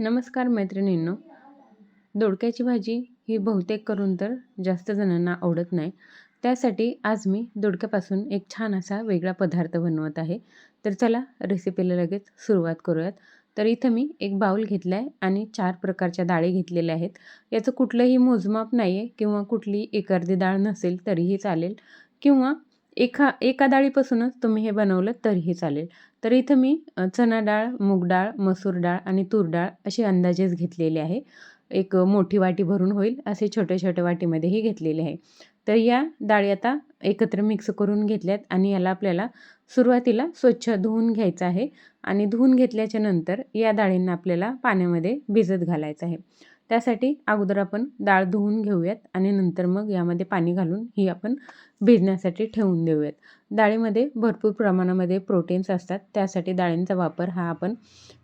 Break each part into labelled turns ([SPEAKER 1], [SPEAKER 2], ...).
[SPEAKER 1] नमस्कार मैत्रिणींनो. दोडक्याची भाजी ही बहुतेक करून तर जास्त जणांना आवडत नाही. त्यासाठी आज मी दोडक्यापासून एक छान असा वेगळा पदार्थ बनवत आहे. तर चला रेसिपीला लगेच सुरुवात करूयात. तर इथं मी एक बाऊल घेतला आहे आणि चार प्रकारच्या डाळी घेतलेल्या आहेत. याचं कुठलंही मोजमाप नाही आहे किंवा कुठली एक अर्धी डाळ नसेल तरीही चालेल किंवा एका एका डाळीपासूनच तुम्ही हे बनवलं तरीही चालेल. तर इथं मी चणा डाळ मूग डाळ मसूर डाळ आणि तूर डाळ असे अंदाजेच घेतलेले आहे. एक मोठी वाटी भरून होईल असे छोट्या छोट्या वाटीमध्येही घेतलेले आहे. तर या डाळी आता एकत्र मिक्स करून घेतल्यात आणि याला आपल्याला सुरुवातीला स्वच्छ धुवून घ्यायचं आहे आणि धुवून घेतल्याच्या नंतर या डाळींना आपल्याला पाण्यामध्ये भिजत घालायचं आहे. त्यासाठी अगोदर आपण डाळ धुवून घेऊयात आणि नंतर मग यामध्ये पाणी घालून ही आपण भिजण्यासाठी ठेवून देऊयात. डाळीमध्ये भरपूर प्रमाणामध्ये प्रोटीन्स असतात त्यासाठी डाळींचा वापर हा आपण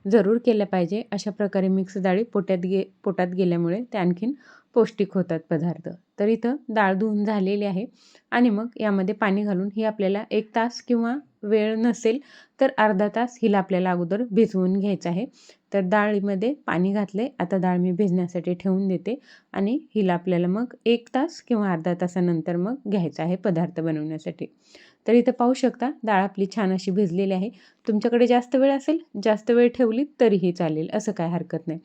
[SPEAKER 1] जरूर केला पाहिजे. अशा प्रकारे मिक्स डाळी पोट्यात गे पोटात गेल्यामुळे ते आणखीन पौष्टिक होतात पदार्थ. तर इथं डाळ धुवून झालेली आहे आणि मग यामध्ये पाणी घालून ही आपल्याला एक तास किंवा वेळ नसेल तर अर्धा तास हिला आपल्याला अगोदर भिजवून घ्यायचं आहे. तर डाळीमध्ये पाणी घातले आता डाळ मी भिजण्यासाठी ठेवून देते आणि हिला आपल्याला मग एक तास किंवा अर्धा तासानंतर मग घ्यायचं आहे पदार्थ बनवण्यासाठी. तर इथं पाहू शकता डाळ आपली छान अशी भिजलेली आहे. तुमच्याकडे जास्त वेळ असेल जास्त वेळ ठेवली तरीही चालेल असं काय हरकत नाही.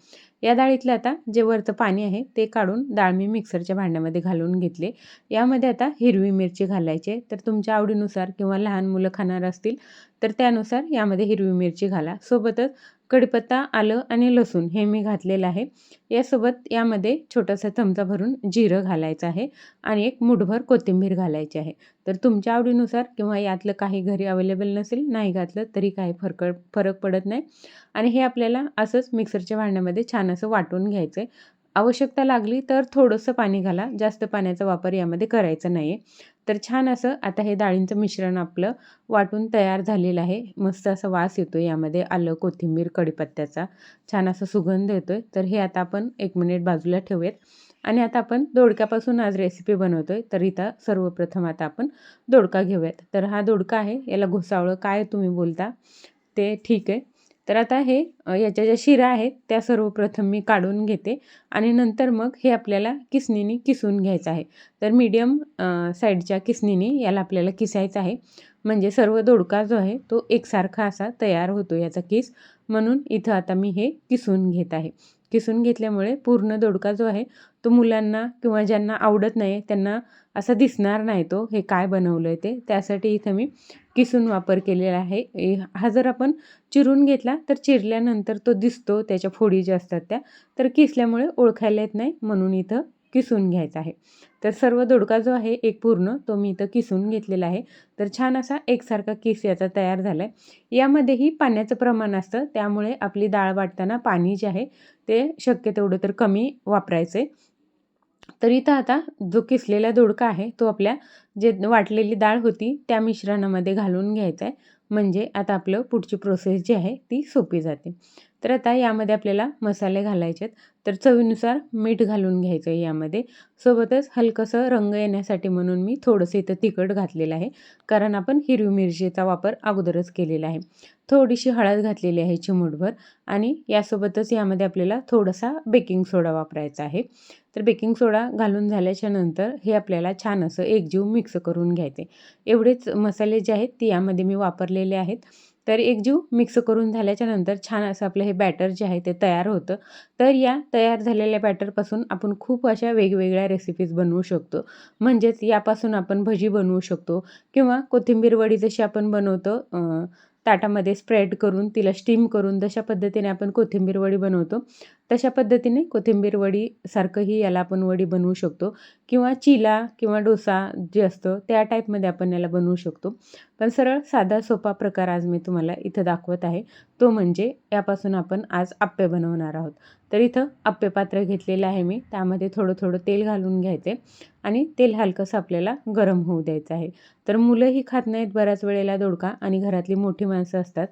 [SPEAKER 1] या डाळीतलं आता जे वरचं पाणी आहे ते काढून डाळ मी मिक्सरच्या भांड्यामध्ये घालून घेतले. यामध्ये आता हिरवी मिरची घालायची तर तुमच्या आवडीनुसार किंवा लहान मुलं खाणार असतील तर त्यानुसार यामध्ये हिरवी मिरची घाला. सोबतच कडीपत्ता आलं आणि लसूण हे मी घातलेलं आहे. यासोबत यामध्ये छोटासा चमचा भरून जिरं घालायचं आहे आणि एक मुठभर कोथिंबीर घालायची आहे. तर तुमच्या आवडीनुसार किंवा यातलं काही घरी अवेलेबल नसेल नाही घातलं तरी काही फरक फरक पडत नाही. आणि हे आपल्याला असंच मिक्सरच्या भांड्यामध्ये छान असं वाटून घ्यायचं आहे आवश्यकता लागली तर थोडंसं पाणी घाला. जास्त पाण्याचा वापर यामध्ये करायचा नाही आहे तर छान असं आता हे डाळींचं मिश्रण आपलं वाटून तयार झालेलं आहे. मस्त असा वास येतो यामध्ये आलं कोथिंबीर कढीपत्त्याचा. छान असा सुगंध येतो आहे तर हे आता आपण एक मिनिट बाजूला ठेवूयात. आणि आता आपण दोडक्यापासून आज रेसिपी बनवतो आहे तर इथं सर्वप्रथम आता आपण दोडका घेऊयात. तर हा दोडका आहे. याला घुसावळं काय तुम्ही बोलता? ते ठीक आहे. तर आता हे याच्या ज्या शिरा आहेत त्या सर्वप्रथम मी काढून घेते आणि नंतर मग हे आपल्याला किसणीने किसून घ्यायचं आहे. तर मीडियम साईडच्या किसणीने याला आपल्याला किसायचं आहे. म्हणजे सर्व दोडका जो आहे तो एकसारखा असा तयार होतो याचा किस. म्हणून इथं आता मी हे किसून घेत आहे. किसून घेतल्यामुळे पूर्ण दोडका जो आहे तो मुलांना किंवा ज्यांना आवडत नाही त्यांना असं दिसणार नाही तो हे काय बनवलं आहे ते. त्यासाठी इथं मी किसून वापर केलेला आहे. हा जर आपण चिरून घेतला तर चिरल्यानंतर तो दिसतो त्याच्या फोडी ज्या असतात त्या तर किसल्यामुळे ओळखायला येत नाही म्हणून इथं किसून घ्यायचा आहे. तर सर्व दोडका जो आहे एक पूर्ण तो मी इथं किसून घेतलेला आहे. तर छान असा एकसारखा किस याचा तयार झाला आहे यामध्येही पाण्याचं प्रमाण असतं त्यामुळे आपली डाळ वाटताना पाणी जे आहे ते शक्य तेवढं तर कमी वापरायचं आहे तर इथं आता जो किसलेला दोडका आहे तो आपल्या जे वाटलेली डाळ होती त्या मिश्रणामध्ये घालून घ्यायचा आहे म्हणजे आता आपलं पुढची प्रोसेस जी आहे ती सोपी जाते. तर आता यामध्ये आपल्याला मसाले घालायचे आहेत तर चवीनुसार मीठ घालून घ्यायचं आहे यामध्ये. सोबतच हलकंसं रंग येण्यासाठी म्हणून मी थोडंसं इथं तिखट घातलेलं आहे. कारण आपण हिरवी मिरचीचा वापर अगोदरच केलेला आहे. थोडीशी हळद घातलेली आहे चिमूटभर. आणि यासोबतच यामध्ये आपल्याला थोडासा बेकिंग सोडा वापरायचा आहे. तर बेकिंग सोडा घालून झाल्याच्यानंतर हे आपल्याला छान असं एकजीव मिक्स करून घ्यायचे एवढेच मसाले जे आहेत ते यामध्ये मी वापरलेले आहेत. तर एकजीव मिक्स करून झाल्याच्यानंतर छान असं आपलं हे बॅटर जे आहे ते तयार होतं. तर या तयार झालेल्या बॅटरपासून आपण खूप अशा वेगवेगळ्या रेसिपीज बनवू शकतो. म्हणजेच यापासून आपण भजी बनवू शकतो किंवा कोथिंबीर वडी जशी आपण बनवतो ताटामध्ये स्प्रेड करून तिला स्टीम करून जशा पद्धतीने आपण कोथिंबीर वडी बनवतो. तशा पद्धतीने कोथिंबीर वडीसारखंही याला आपण वडी बनवू शकतो किंवा चिला किंवा डोसा जे असतं त्या टाईपमध्ये आपण याला बनवू शकतो. पण सरळ साधा सोपा प्रकार आज मी तुम्हाला इथं दाखवत आहे. तो म्हणजे यापासून आपण आज आप्पे बनवणार आहोत. तर इथं आप्पे पात्र घेतलेलं आहे मी. त्यामध्ये थोडं थोडं तेल घालून घ्यायचे आणि तेल हलकंसं आपल्याला गरम होऊ द्यायचं आहे. तर मुलंही खात नाहीत बऱ्याच वेळेला दोडका आणि घरातली मोठी माणसं असतात.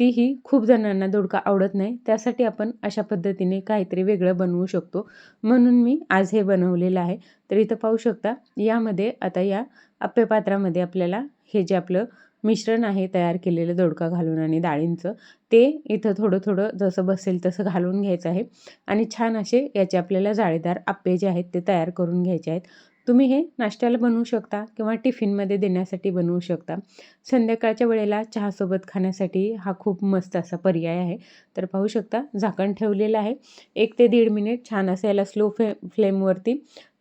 [SPEAKER 1] तीही खूप जणांना दोडका आवडत नाही. त्यासाठी आपण अशा पद्धतीने काहीतरी वेगळं बनवू शकतो. म्हणून मी आज हे बनवलेलं आहे. तर इथं पाहू शकता यामध्ये आता या अप्पेपात्रामध्ये आपल्याला हे जे आपलं मिश्रण आहे तयार केलेलं दोडका घालून आणि डाळींचं ते इथं थोडं थोडं जसं बसेल तसं घालून घ्यायचं आहे. आणि छान असे याचे आपल्याला जाळीदार आप्पे जे आहेत ते तयार करून घ्यायचे आहेत. तुम्ही हे नाश्त्याला बनवू शकता किंवा टिफिनमध्ये देण्यासाठी बनवू शकता. संध्याकाळच्या वेळेला चहासोबत खाण्यासाठी हा खूप मस्त असा पर्याय आहे. तर पाहू शकता झाकण ठेवलेलं आहे. एक ते दीड मिनिट छान असं याला स्लो फ्ले फ्लेमवरती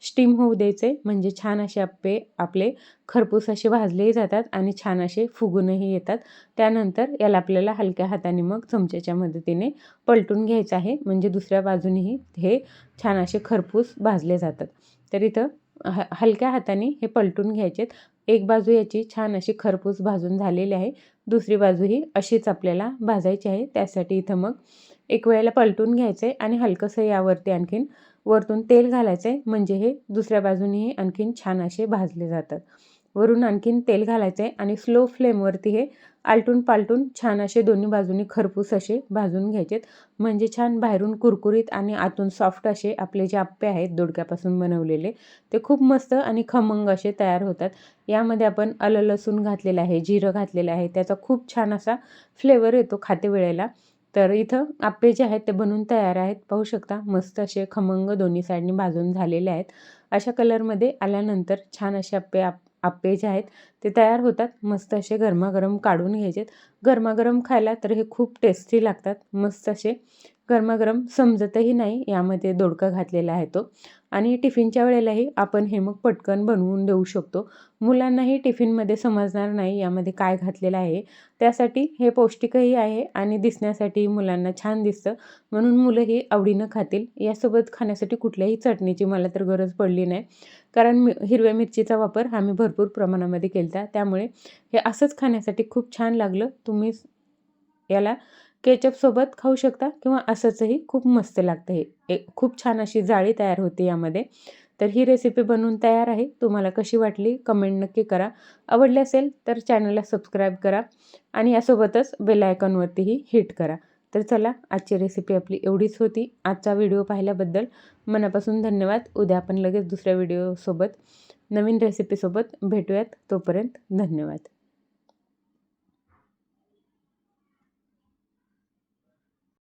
[SPEAKER 1] स्टीम होऊ द्यायचे. म्हणजे छान असे आप्पे आपले खरपूस असे भाजलेही जातात आणि छान असे फुगूनही येतात. त्यानंतर याला आपल्याला हलक्या हाताने मग चमच्याच्या मदतीने पलटून घ्यायचं आहे. म्हणजे दुसऱ्या बाजूनेही हे छान असे खरपूस भाजले जातात. तर इथं ह हलक्या हाताने हे पलटून घ्यायचेत. एक बाजू याची छान अशी खरपूस भाजून झालेली आहे. दुसरी बाजू ही अशीच आपल्याला भाजायची आहे. त्यासाठी इथं मग एक वेळेला पलटून घ्यायचं आहे आणि हलकंसं यावरती आणखीन वरतून तेल घालायचं आहे म्हणजे हे दुसऱ्या बाजूनेही आणखीन छान असे भाजले जातात. वरून आणखीन तेल घालायचं आहे आणि स्लो फ्लेमवरती हे आलटून पालटून छान असे दोन्ही बाजूनी खरपूस असे भाजून घ्यायचेत. म्हणजे छान बाहेरून कुरकुरीत आणि आतून सॉफ्ट असे आपले जे आप्पे आहेत दोडक्यापासून बनवलेले ते खूप मस्त आणि खमंग असे तयार होतात. यामध्ये आपण आलं लसूण घातलेलं आहे जिरं घातलेलं आहे त्याचा खूप छान असा फ्लेवर येतो खाते वेळेला. तर इथं आप्पे जे आहेत ते बनून तयार आहेत. पाहू शकता मस्त असे खमंग दोन्ही साईडनी भाजून झालेले आहेत. अशा कलरमध्ये आल्यानंतर छान असे आप्पे आप आप्पे जे आहेत ते तयार होतात. मस्त असे गरमागरम काढून घ्यायचेत. गरमागरम खायला तर हे खूप टेस्टी लागतात. मस्त असे गरमागरम समजतही नाही यामध्ये दोडका घातलेला आहे तो. आणि टिफिनच्या वेळेलाही आपण हे मग पटकन बनवून देऊ शकतो. मुलांनाही टिफिनमध्ये समजणार नाही यामध्ये काय घातलेलं आहे. त्यासाठी हे पौष्टिकही आहे आणि दिसण्यासाठी मुलांना छान दिसतं. म्हणून मुलंही आवडीनं खातील. यासोबत खाण्यासाठी कुठल्याही चटणीची मला तर गरज पडली नाही. कारण मी हिरव्या मिरचीचा वापर आम्ही भरपूर प्रमाणामध्ये केला त्यामुळे हे असंच खाण्यासाठी खूप छान लागलं. तुम्ही याला केचपसोबत खाऊ शकता किंवा असंचही खूप मस्त लागतं हे. एक खूप छान अशी जाळी तयार होते यामध्ये. तर ही रेसिपी बनवून तयार आहे. तुम्हाला कशी वाटली कमेंट नक्की करा. आवडली असेल तर चॅनलला सबस्क्राईब करा आणि यासोबतच बेलायकॉनवरतीही हिट करा. तर चला आजची रेसिपी आपली एवढीच होती. आजचा व्हिडिओ पाहिल्याबद्दल मनापासून धन्यवाद. उद्या आपण लगेच दुसऱ्या व्हिडिओसोबत नवीन रेसिपीसोबत भेटूयात. तोपर्यंत धन्यवाद.